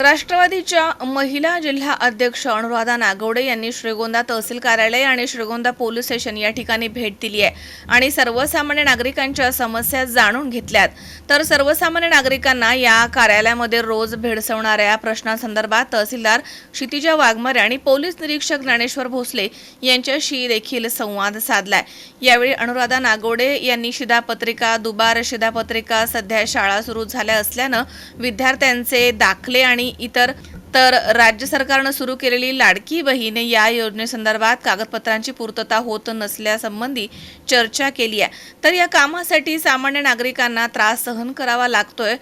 राष्ट्रवादीच्या महिला जिल्हा अध्यक्ष अनुराधा नागवडे यांनी श्रीगोंदा तहसील कार्यालय आणि श्रीगोंदा पोलीस स्टेशन या ठिकाणी भेट दिली आहे. आणि सर्वसामान्य नागरिकांच्या समस्या जाणून घेतल्यात. तर सर्वसामान्य नागरिकांना या कार्यालयामध्ये रोज भेडसवणाऱ्या प्रश्नांसंदर्भात तहसीलदार क्षितिजा वाघमारे आणि पोलीस निरीक्षक ज्ञानेश्वर भोसले यांच्याशी देखील संवाद साधलाय. यावेळी अनुराधा नागोडे यांनी शिधापत्रिका दुबार शिधापत्रिका सध्या शाळा सुरू झाल्या असल्यानं विद्यार्थ्यांचे दाखले आणि इतर तर राज्य सरकारनं सुरू केलेली लाडकी बहीण या योजनेसंदर्भात कागदपत्रांची पूर्तता होत नसल्यासंबंधी चर्चा केली आहे. तर या कामासाठी सामान्य नागरिकांना त्रास सहन करावा लागतोय.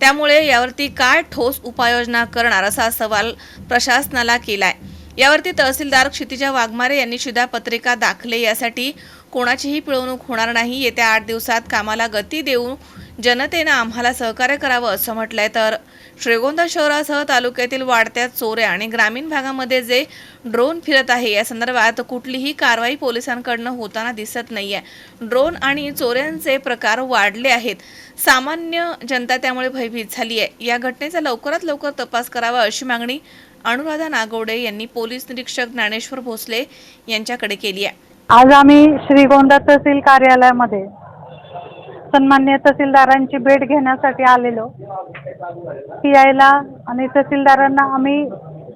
त्यामुळे यावरती काय ठोस उपाययोजना करणार असा सवाल प्रशासनाला केलाय. यावरती तहसीलदार क्षितिजा वाघमारे यांनी शिधापत्रिका दाखले यासाठी कोणाचीही पिळवणूक होणार नाही. येत्या आठ दिवसात कामाला गती देऊ जनतेनं आम्हाला सहकार्य करावं असं म्हटलंय. तर श्रीगोंदा शहरासह तालुक्यातील वाढत्या चोऱ्या आणि ग्रामीण भागामध्ये जे ड्रोन फिरत आहे या संदर्भात कुठलीही कारवाई पोलिसांकडनं होताना दिसत नाहीये. ड्रोन आणि चोऱ्यांचे प्रकार वाढले आहेत. सामान्य जनता त्यामुळे भयभीत झाली आहे या घटनेचा लवकरात लवकर तपास करावा अशी मागणी अनुराधा नागवडे यांनी पोलीस निरीक्षक ज्ञानेश्वर भोसले यांच्याकडे केली आहे. आज आम्ही श्रीगोंदा तहसील कार्यालयामध्ये सन्मान्य तहसीलदारांची भेट घेण्यासाठी आलेलो. पी आयला आणि तहसीलदारांना आम्ही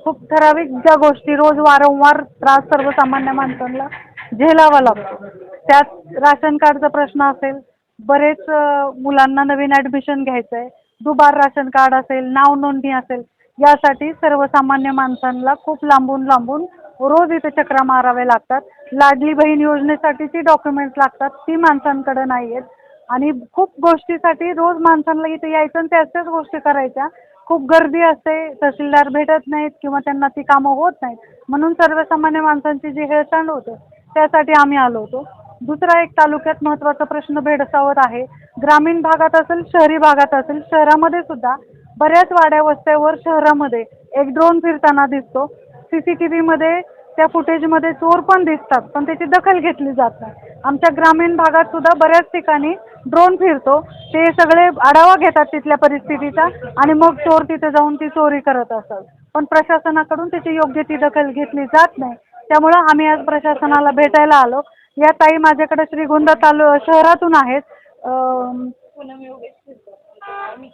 खूप ठराविक ज्या गोष्टी रोज वारंवार त्रास सर्वसामान्य माणसांना झेलावा लागतो. त्यात राशन कार्डचा प्रश्न असेल बरेच मुलांना नवीन ॲडमिशन घ्यायचं आहे दुबार राशन कार्ड असेल नाव नोंदणी असेल यासाठी सर्वसामान्य माणसांना खूप लांबून लांबून रोज इथे चक्रा मारावे लागतात. लाडली बहीण योजनेसाठीची डॉक्युमेंट्स लागतात ती माणसांकडे नाही आहेत आणि खूप गोष्टीसाठी रोज माणसांना इथे यायचं आणि त्याच त्याच गोष्टी करायच्या. खूप गर्दी असते तहसीलदार भेटत नाहीत किंवा त्यांना ती कामं होत नाहीत. म्हणून सर्वसामान्य माणसांची जी हेळसांड होते त्यासाठी आम्ही आलो होतो. दुसरा एक तालुक्यात महत्त्वाचा प्रश्न भेडसावत आहे. ग्रामीण भागात असेल शहरी भागात असेल शहरामध्ये सुद्धा बऱ्याच वाड्या वस्त्यावर शहरामध्ये एक ड्रोन फिरताना दिसतो. सी सी टी व्हीमध्ये त्या फुटेजमध्ये चोर पण दिसतात पण त्याची दखल घेतली जात नाही. आमच्या ग्रामीण भागात सुद्धा बऱ्याच ठिकाणी ड्रोन फिरतो. ते सगळे आढावा घेतात तिथल्या परिस्थितीचा आणि मग चोर तिथे जाऊन ती चोरी करत असतात. पण प्रशासनाकडून त्याची योग्य ती दखल घेतली जात नाही. त्यामुळं आम्ही आज प्रशासनाला भेटायला आलो. या ताई माझ्याकडे श्रीगोंदा तालु शहरातून आहेत.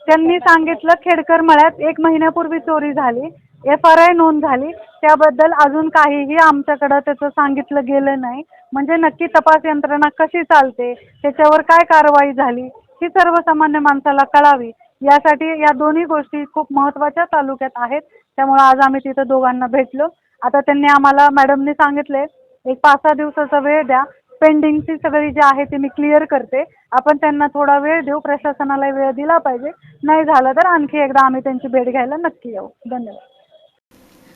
त्यांनी सांगितलं खेडकर मळ्यात एक महिन्यापूर्वी चोरी झाली. एफ आर आय नोंद झाली. त्याबद्दल अजून काहीही आमच्याकडं त्याचं सांगितलं गेलं नाही. म्हणजे नक्की तपास यंत्रणा कशी चालते त्याच्यावर काय कारवाई झाली ही सर्वसामान्य माणसाला कळावी. यासाठी या दोन्ही गोष्टी खूप महत्त्वाच्या तालुक्यात आहेत. त्यामुळं आज आम्ही तिथं दोघांना भेटलो. आता त्यांनी आम्हाला मॅडमनी सांगितले एक पाच सहा दिवसाचा वेळ द्या. पेंडिंगची सगळी जी आहे ती मी क्लिअर करते. आपण त्यांना थोडा वेळ देऊ प्रशासनाला वेळ दिला पाहिजे. नाही झालं तर आणखी एकदा आम्ही त्यांची भेट घ्यायला नक्की येऊ. धन्यवाद.